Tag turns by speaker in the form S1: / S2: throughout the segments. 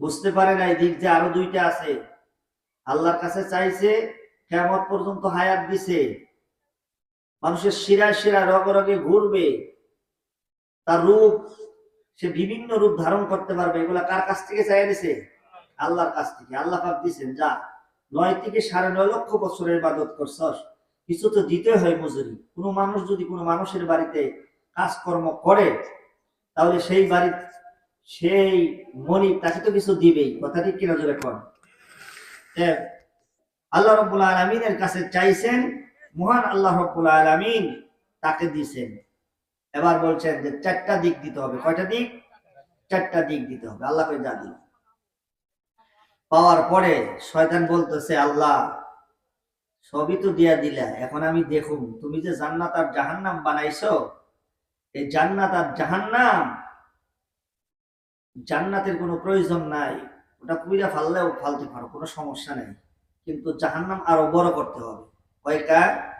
S1: বুঝতে পারে না এই দিক যে আরও দুইটা আছে। আল্লাহর কাছে চাইছে কেমন পর্যন্ত হায়াত দিছে। মানুষের শিরায় শিরায়, রগে রগে ঘুরবে। তার রূপ, সে বিভিন্ন রূপ ধারণ করতে পারবে। এগুলা কার কাছ থেকে চাইয়া দিছে? আল্লাহর কাছ থেকে। আল্লাহ পাক দিছেন, যা, নয় থেকে সাড়ে নয় লক্ষ বছরের ইবাদত করছস। কিছু তো দিতে হয় মজুরি। কোনো মানুষ যদি কোনো মানুষের বাড়িতে কাজকর্ম করে, তাহলে সেই বাড়ি সেই মনি তাকে তো কিছু দিবেই, কথা ঠিক কিনা জোরে কর আল্লাহ রব্বুল আলমিনের কাছে চাইছেন, মহান আল্লাহ রব্বুল আলমিন তাকে দিছেন। এবার বলছেন যে চারটা দিক দিতে হবে। কয়টা দিক? চারটা দিক দিতে হবে। আল্লাহকে যা দিল পাওয়ার পরে শয়তান বলতেছে, আল্লাহ, সবই তো দিয়া দিলা, এখন আমি দেখুন, তুমি যে জান্নাত আর জাহান্নাম বানাইছো, এই জান্নাত আর জাহান্নাম জান্নাতের কোনো প্রয়োজন নাই। ওটা পুইরা ফাললেও ফালতে পারো, কোনো সমস্যা নেই। কিন্তু জাহান্নাম আরও বড় করতে হবে। কয়টা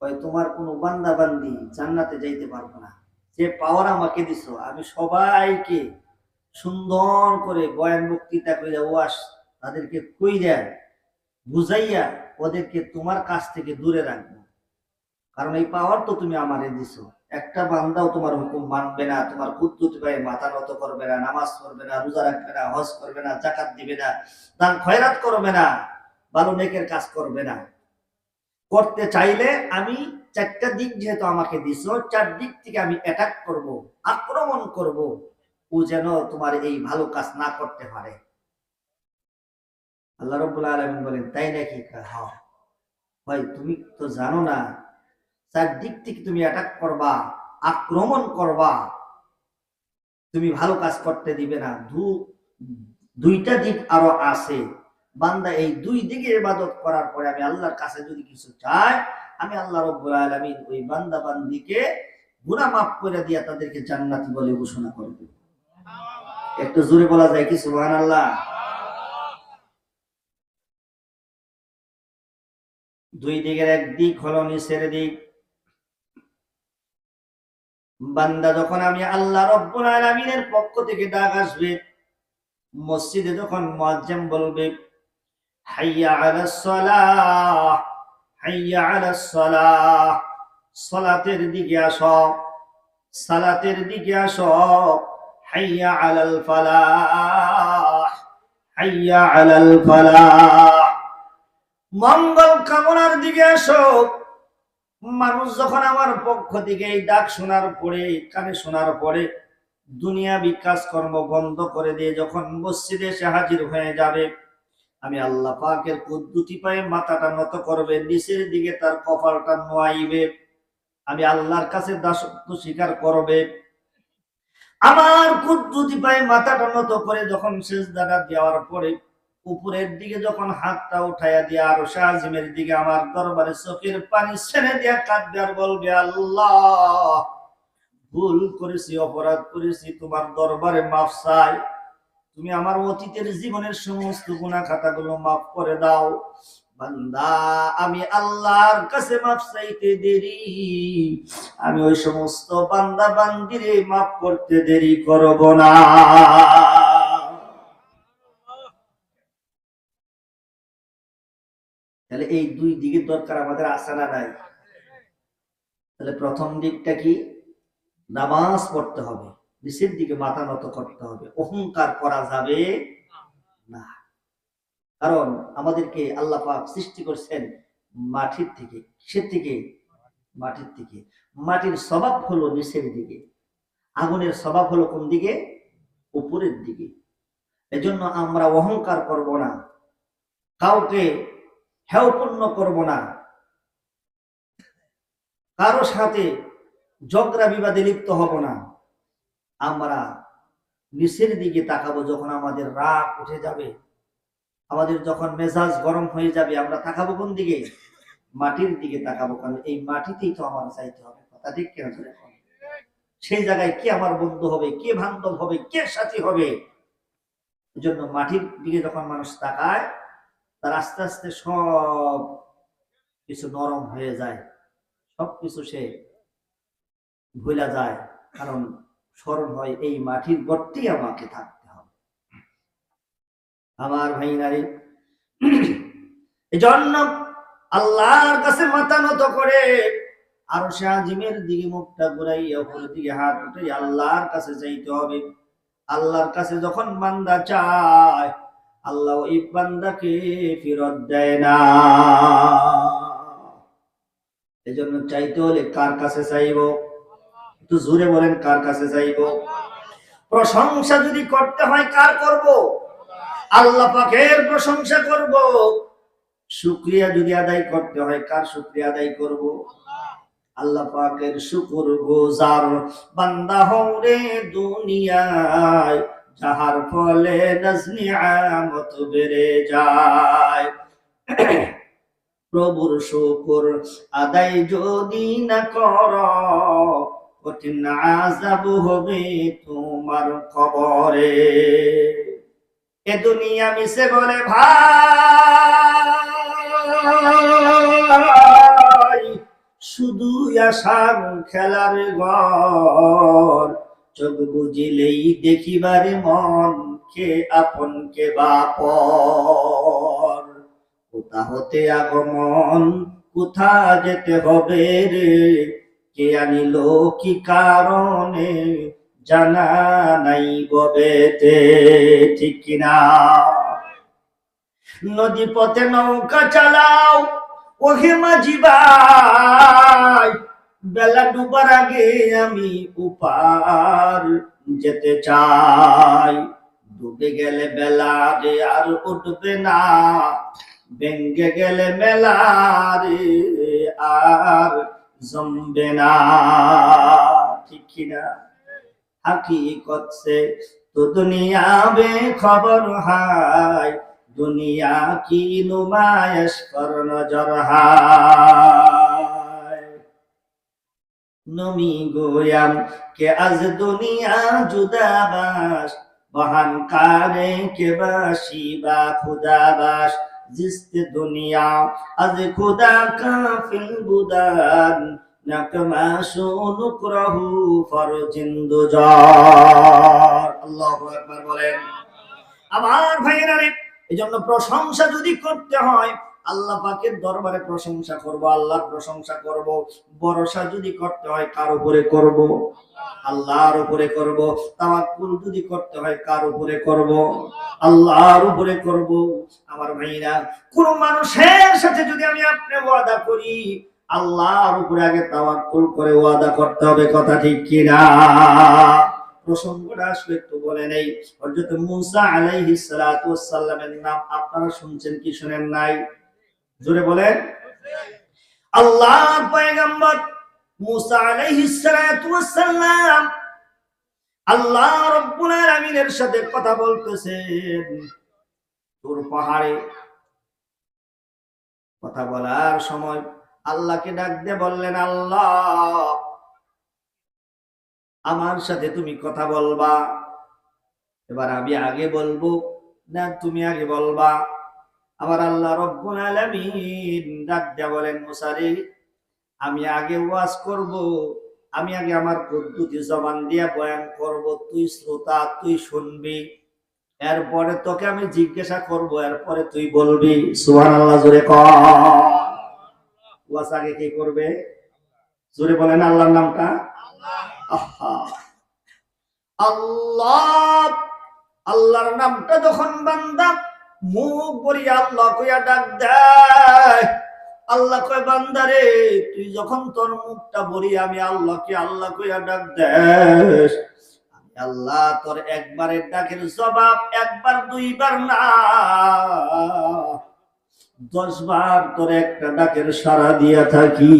S1: কয়, তোমার কোনো বান্দা বান্দি জান্নাতে যাইতে পারব না। যে পাওয়ার আমাকে দিছো, আমি সবাইকে সুন্দর করে বয়ান বক্তৃতা করে ওয়াস তাদেরকে কইরা বুঝাইয়া ওদেরকে তোমার কাছ থেকে দূরে রাখব। কারণ এই পাওয়ার তো তুমি আমারে দিছো। একটা বান্দাও তোমার হুকুম মানবে না, তোমার কুদ্দুত ভাই মাথা নত করবে না, নামাজ পড়বে না, রোজা রাখবে না, হজ করবে না, জাকাত দিবে না, দান খয়রাত করবে না, ভালো নেকের কাজ করবে না। করতে চাইলে আমি চারটা দিক যেহেতু আমাকে দিছো, চার দিক থেকে আমি অ্যাটাক করব, আক্রমণ করব, ও যেন তোমার এই ভালো কাজ না করতে পারে। আল্লাহ রব্বুল আলমিন বলেন, তাই নাকি? হ্যাঁ। ভাই, তুমি তো জানো না চারদিক থেকে তুমি অ্যাটাক করবা, আক্রমণ করবা, তুমি ভালো কাজ করতে দিবে না। দু, দুইটা দিক আরও আছে। বান্দা এই দুই দিকে ইবাদত করার পরে আমি আল্লাহর কাছে যদি কিছু চাই, আমি আল্লাহ রব্বুল ওই বান্দা বান্দিকে গুনাহ মাফ করে দিয়া তাদেরকে জান্নাতি বলে ঘোষণা করে দেব। একটু জোরে বলা যায় কি, সুবহানাল্লাহ? দুই দিকের এক দিক হলো নিচের দিক বান্দা যখন আমি আল্লাহ রব্বুল আলামিনের পক্ষ থেকে ডাক আসবে, মসজিদে যখন মুয়াজ্জিম বলবে, হাইয়া আলাস সালাহ, হাইয়া আলাস সালাহ, সালাতের দিকে আসো, সালাতের দিকে আসো, হাইয়া আলাল ফালাহ, হাইয়া আলাল ফালাহ, মঙ্গল কামনার দিকে আসো। মানুষ যখন আমার পক্ষ থেকে এই ডাক শোনার পরে, কানে শোনার পরে দুনিয়া বিকাশ কর্ম বন্ধ করে দিয়ে যখন মসজিদে এসে হাজির হয়ে যাবে, আমি আল্লাহ পাকের কুদ্দুতি পায়ে মাথাটা নত করবে, নিচের দিকে তার কপালটা নোয়াইবে, আমি আল্লাহর কাছে দাসত্ব স্বীকার করবে। আমার কুদ্দুতি পায়ে মাথাটা নত করে যখন শেষ দাদা দেওয়ার পরে উপরের দিকে যখন হাতটা উঠাইয়া দিয়ে আরও শাহজিমের দিকে আমার দরবারে চোখের পানি ছেড়ে দিয়া কাঁদবে আর বলবে, আল্লাহ, ভুল করেছি, অপরাধ করেছি, তোমার দরবারে মাফ চাই। তুমি আমার অতীতের জীবনের সমস্ত গুণা খাতাগুলো মাফ করে দাও। বান্দা, আমি আল্লাহর কাছে মাফ চাইতে দেরি। আমি ওই সমস্ত বান্দা বান্দিরে মাফ করতে দেরি করব না। তাহলে এই দুই দিকের দরকার আমাদের আসা না নাই? তাহলে প্রথম দিকটা কি? নামাজ পড়তে হবে। নিচের দিকে মাথা নত করতে হবে। অহংকার করা যাবে না। কারণ আমাদেরকে আল্লাহ পাক সৃষ্টি করছেন মাটির থেকে, কিসের থেকে? মাটির থেকে। মাটির স্বভাব হলো নিচের দিকে। আগুনের স্বভাব হলো কোন দিকে? উপরের দিকে। এজন্য আমরা অহংকার করব না। কাউকে হেয়পূর্ণ করব না। কারও সাথে ঝগড়া বিবাদে লিপ্ত হব না। আমরা নিচের দিকে তাকাবো যখন আমাদের রাগ উঠে যাবে। আমাদের যখন মেজাজ গরম হয়ে যাবে, আমরা তাকাবো কোন দিকে? মাটির দিকে তাকাবো, কারণ এই মাটিতেই তো আমার চাইতে হবে। কথা ঠিক কেন সেই জায়গায় কে আমার বন্ধু হবে, কে বান্ধব হবে, কে সাথী হবে? জন্য মাটির দিকে যখন মানুষ তাকায় তার আস্তে আস্তে সব কিছু নরম হয়ে যায়। সব কিছু সে ভুলা যায়, কারণ স্মরণ হয় এই মাটির গর্তেই আমাকে থাকতে হবে। আমার ভাই নারী, এজন্য আল্লাহর কাছে মাথা নত করে আর সে আজিমের দিকে মুখটা ঘুরাইয়া উপরের দিকে হাত উঠে আল্লাহর কাছে যাইতে হবে। আল্লাহর কাছে যখন বান্দা চায় আল্লাহ ওই বান্দাকে ফেরত দেয় না। এজন্য চাইতে হলে কার কাছে চাইব? একটু জোরে বলেন, কার কাছে চাইব? প্রশংসা যদি করতে হয়, কার করব? আল্লাহ পাকের প্রশংসা করব। শুক্রিয়া যদি আদায় করতে হয়, কার শুক্রিয়া আদায় করব? আল্লাহ পাকের শুকুর গোজার বান্দা হরে দুনিয়ায়। যাহার ফলে নজনি আমত বেড়ে যায়। প্রভুর শুকুর আদায় যদি না কর, কঠিন আজাব হবে তোমার কবরে। এ দুনিয়া মিশে বলে, ভাই শুধু আসার খেলার ঘর চোখ বুঝিলেই দেখিবারে মন কে আপন কে বাপর। কোথা হতে আগমন, কোথা যেতে হবে রে? কে আনিল কি কারণে, জানা নাই ববেতে, ঠিক কিনা? নদী পথে নৌকা চালাও, ওহে মাঝি ভাই বেলা ডুবার আগে আমি উপার যেতে চাই। ডুবে গেলে বেলা রে আর উঠবে না। ভেঙ্গে গেলে মেলা রে আর জমবে না। ঠিক কিনা হাকিকত সে তো দুনিয়া বে খবর হায়। দুনিয়া কি নুমায়শ কর নজর হায়। নমি গোয়াম, কে আজ দুনিয়া বহান কারে কে বাসি। বা জিস্ত দুনিয়া, আজ খুদা কাফিল বুদান আমার ভাইয়েরা প্রশংসা যদি করতে হয় আল্লাহ পাকের দরবারে প্রশংসা করব, আল্লাহর প্রশংসা করব। ভরসা যদি করতে হয়, কার উপরে করব? আল্লাহর উপরে করব। তাওয়াক্কুল যদি করতে হয়, কার উপরে করব? আল্লাহর উপরে করব। আমার ভাইরা, কোন মানুষের সাথে যদি আমি আপনি ওয়াদা করি, আল্লাহর উপরে আগে তাওয়াক্কুল করে ওয়াদা করতে হবে, কথা ঠিক কিনা? প্রসঙ্গটা আসলে একটু বলে নেই। হযরত মুসা আলাইহিস সালাতু ওয়াস সালামের নাম আপনারা শুনছেন কি শুনেন নাই? জোরে বলেন। আল্লাহর পয়গম্বর মুসা সালাম আল্লাহ রাব্বুল আলামিনের সাথে কথা বলতেছেন। তোর পাহাড়ে কথা বলার সময় আল্লাহকে ডাক দিয়ে বললেন, আল্লাহ, আমার সাথে তুমি কথা বলবা। এবার আমি আগে বলব না, তুমি আগে বলবা? আমার আল্লাহ রব্বুল আলামিন ডাক দিয়া বলেন, মুসারি, আমি আগে ওয়াজ করব, আমি আগে আমার পদ্ধতি জবান দিয়া বয়ান করব, তুই শ্রোতা, তুই শুনবি, এরপরে তোকে আমি জিজ্ঞাসা করব, এরপরে তুই বলবি। সুবহানাল্লাহ, জোরে কর ওয়াজ আগে কি করবে? জোরে বলেন আল্লাহর নামটা। আল্লাহ, আল্লাহর নামটা যখন বান্দা মুখ বলিয়া আল্লাহ কইয়া ডাক দেয়। আল্লাহ কয় বান্দারে তুই যখন তোর মুখটা বলি, আমি আল্লাহকে আল্লাহ কইয়া ডাক আমি আল্লাহ তোর একবারের ডাকের জবাব একবার, দুইবার না। দশ বার তোর একটা ডাকের সারা দিয়া থাকি।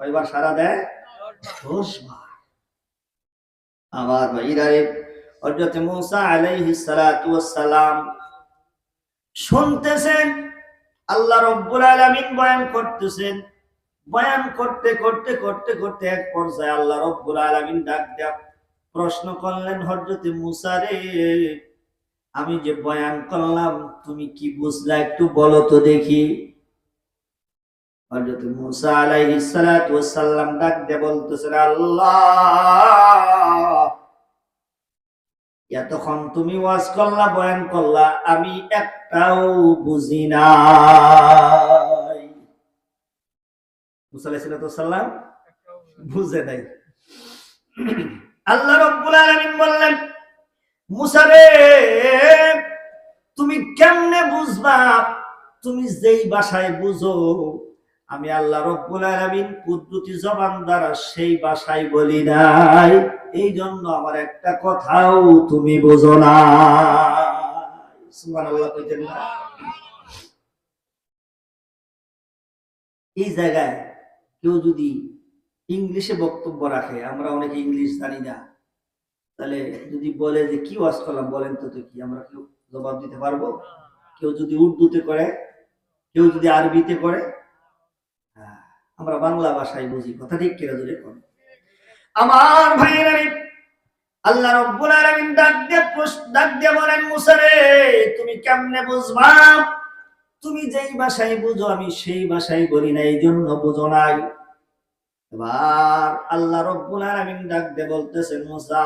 S1: কয়বার সারা দেয়? দশ বার আমার ভাইরারে হযরত মুসা সালাম শুনতেছেন, আল্লাহ আলামিন বয়ান করতেছেন। বয়ান করতে করতে করতে করতে এক পর্যায়ে আল্লাহ আলামিন ডাক প্রশ্ন করলেন, হযরত মুসা রে, আমি যে বয়ান করলাম, তুমি কি বুঝলা একটু বলো তো দেখি। হযরত মুসা আলাইহিস সালাতু ওয়াস ডাক দিয়ে বলতেছেন, আল্লাহ এতক্ষণ তুমি ওয়াজ করলা, বয়ান করলা, আমি একটাও বুঝি নাই। মুসা আলাইহিস সালাতু ওয়াস সালাম বুঝে নাই। আল্লাহ রব্বুল আলামিন বললেন, মুসা রে, তুমি কেমনে বুঝবা? তুমি যেই ভাষায় বুঝো আমি আল্লাহ রব্বুল আলামিন কুদরতি জবান দ্বারা সেই ভাষায় বলি নাই এই জন্য আমার একটা কথাও তুমি বোঝো না। এই জায়গায় কেউ যদি ইংলিশে বক্তব্য রাখে, আমরা অনেকে ইংলিশ জানি না, তাহলে যদি বলে যে, কি ওয়াজ করলাম? বলেন তো কি আমরা কেউ জবাব দিতে পারব? কেউ যদি উর্দুতে করে, কেউ যদি আরবিতে করে আমরা বাংলা ভাষায় বুঝি, কথা ঠিক কেরা ধরে করে আমার ভাইয়েরা আল্লাহ রব্বুল আলামিন ডাক দিয়ে ডাক দিয়ে বলেন মুসা রে তুমি কেমনে বুঝবা? তুমি যেই ভাষায় বুঝো, আমি সেই ভাষায় বলি না এই জন্য বুঝো নাই। এবার আল্লাহ রব্বুল আলামিন ডাক দিয়ে বলতেছেন, মুসা,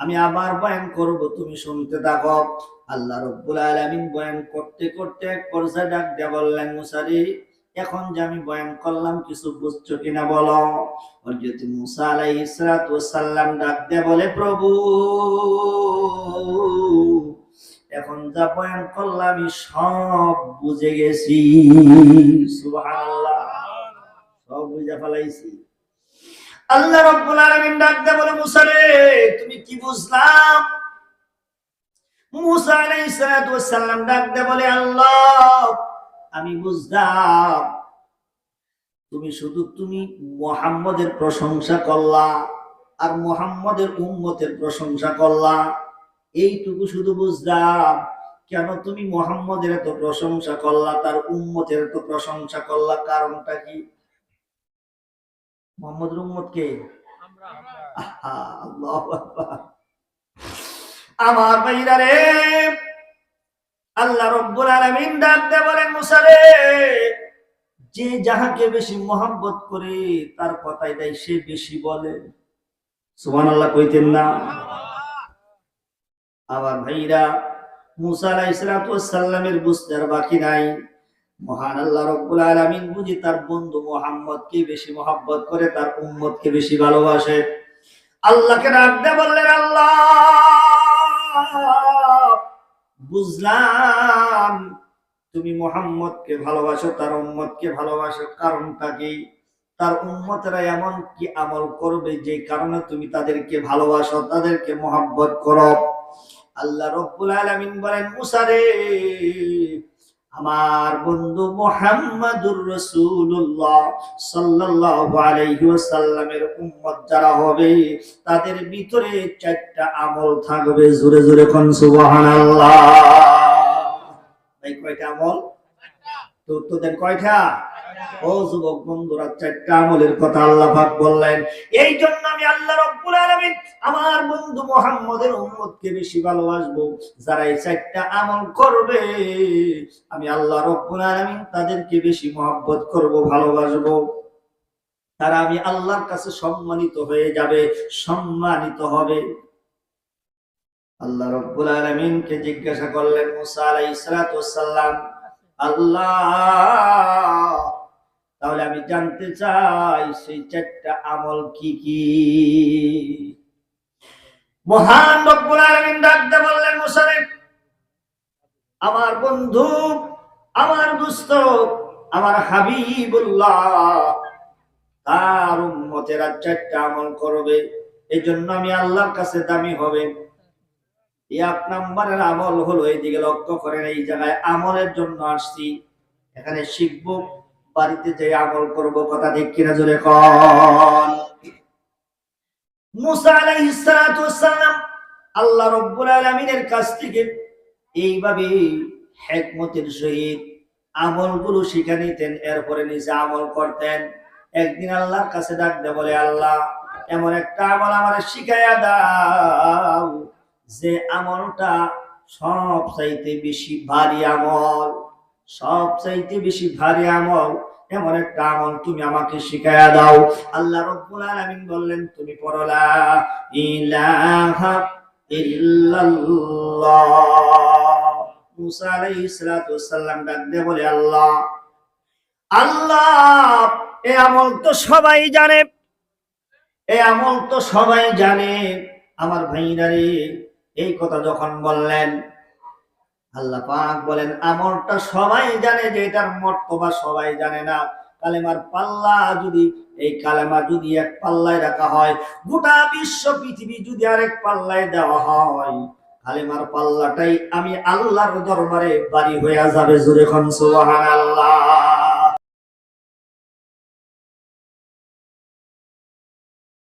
S1: আমি আবার বয়ান করব, তুমি শুনতে থাকো। আল্লাহ রব্বুল আলামিন বয়ান করতে করতে এক পর্যায়ে ডাক দিয়ে বললেন মুসা রে এখন যে আমি বয়ান করলাম, কিছু বুঝছ কিনা বলো? হযরত মুসা ওয়াস সালাম ডাক দিয়ে বলে, প্রভু, এখন যা বয়ান করলাম, আমি সব বুঝে গেছি। সব বুঝে ফেলাইছি। আল্লাহ রব্বুল আলামিন ডাক দিয়ে বলে, মুসা রে, তুমি কি বুঝলাম মুসা আলাইহিস সালাম ডাক দিয়ে বলে, আল্লাহ আমি বুঝলাম। তুমি শুধু তুমি মুহাম্মদের প্রশংসা করলা আর মুহাম্মদের উম্মতের প্রশংসা করলা। এইটুকু শুধু বুঝলাম। কেন তুমি মুহাম্মদের এত প্রশংসা করলা তার উম্মতের এত প্রশংসা করলা কারণটা কি? মোহাম্মদের উম্মত কে। আমার। ভাইরা রে আল্লাহ রব্বুল আলামিন ডাক দিয়ে বলেন মুসা রে যে যাহাকে বেশি মোহাব্বত করে তার কথাই দেয় সে বেশি বলে। সুবহানাল্লাহ কইতেন না। আবার ভাইরা, মুসা আলাইহিস সালাতু ওয়াস বুঝতে আর বাকি নাই। মহান আল্লাহ রব্বুল আলামিন বুঝি তার বন্ধু মোহাম্মদকে বেশি মোহাব্বত করে, তার উম্মতকে বেশি ভালোবাসে। আল্লাহকে ডাক দিয়ে বললেন বুঝলাম। তুমি মোহাম্মদকে ভালোবাসো, তার উম্মতকে ভালোবাসো, কারণটা কি? তার উম্মতরা এমন কি আমল করবে যে কারণে তুমি তাদেরকে ভালোবাসো, তাদেরকে মোহাম্মত করো? আল্লাহ রব্বুল আলামিন বলেন, মুসা রে আমার বন্ধু মোহাম্মদুর রসুল্লাহ সাল্লাল্লাহু আলাইহি ওয়াসাল্লামের উম্মত যারা হবে তাদের ভিতরে চারটা আমল থাকবে। জোরে জোরে কোন সুবহানাল্লাহ। ভাই কয়টা আমল? তো তোদের কয়টা? ও যুবক বন্ধুরা চারটা আমলের কথা আল্লাহ পাক বললেন। এই জন্য আমি আল্লাহ রব্বুল আলামিন আমার বন্ধু উম্মতকে বেশি ভালোবাসবো। যারা এই চারটা আমল করবে, আমি আল্লাহ রব্বুল আলামিন তাদেরকে বেশি মহব্বত করব, ভালোবাসবো। তারা আমি আল্লাহর কাছে সম্মানিত হয়ে যাবে, সম্মানিত হবে। আল্লাহ রব্বুল আলামিনকে জিজ্ঞাসা করলেন মুসা সালাতু সালাম, আল্লাহ তাহলে আমি জানতে চাই, সেই চারটা আমল কি কি? মহান ডাকতে বললেন মুসা রে আমার বন্ধু, আমার দুস্থ, আমার হাবিবুল্লাহ, তার চারটা আমল করবে এই জন্য আমি আল্লাহর কাছে দামি হবে। এক নম্বরের আমল হলো, এইদিকে লক্ষ্য করেন, এই জায়গায় আমলের জন্য আসছি। এখানে শিখব বাড়িতে যে আমল করব কথা ঠিক কিনা জোরে কন। আল্লাহ রব্বুল আলামিনের কাছ থেকে এইভাবে হেকমতের সহিত আমলগুলো শিখে নিতেন, এরপরে নিজে আমল করতেন। একদিন আল্লাহর কাছে ডাকতে বলে, আল্লাহ, এমন একটা আমল আমার শিখাইয়া দাও যে আমলটা সব চাইতে বেশি ভারী আমল। সব চাইতে বেশি ভারী আমল, এমন একটা আমল তুমি আমাকে শিখায়া দাও। আল্লাহ রব্বুল আলামিন বললেন, তুমি পড়ো লা ইলাহা ইল্লাল্লাহ। মুসা আলাইহিস সালাতু ওয়াসসালাম ডাক দিয়ে বলে, আল্লাহ আল্লাহ, এ আমল তো সবাই জানে, এ আমল তো সবাই জানে। আমার ভাইরা রে, এই কথা যখন বললেন আল্লাহ পাক বলেন আমলটা সবাই জানে যে এটার মর্তবা সবাই জানে না। কালেমার পাল্লা যদি, এই কালেমা যদি এক পাল্লায় রাখা হয়, গোটা বিশ্ব পৃথিবী যদি আরেক পাল্লায় দেওয়া হয়, কালেমার পাল্লাটাই আমি আল্লাহর দরবারে বাড়ি হয়ে যাবে জুরে খান সুবহানাল্লাহ।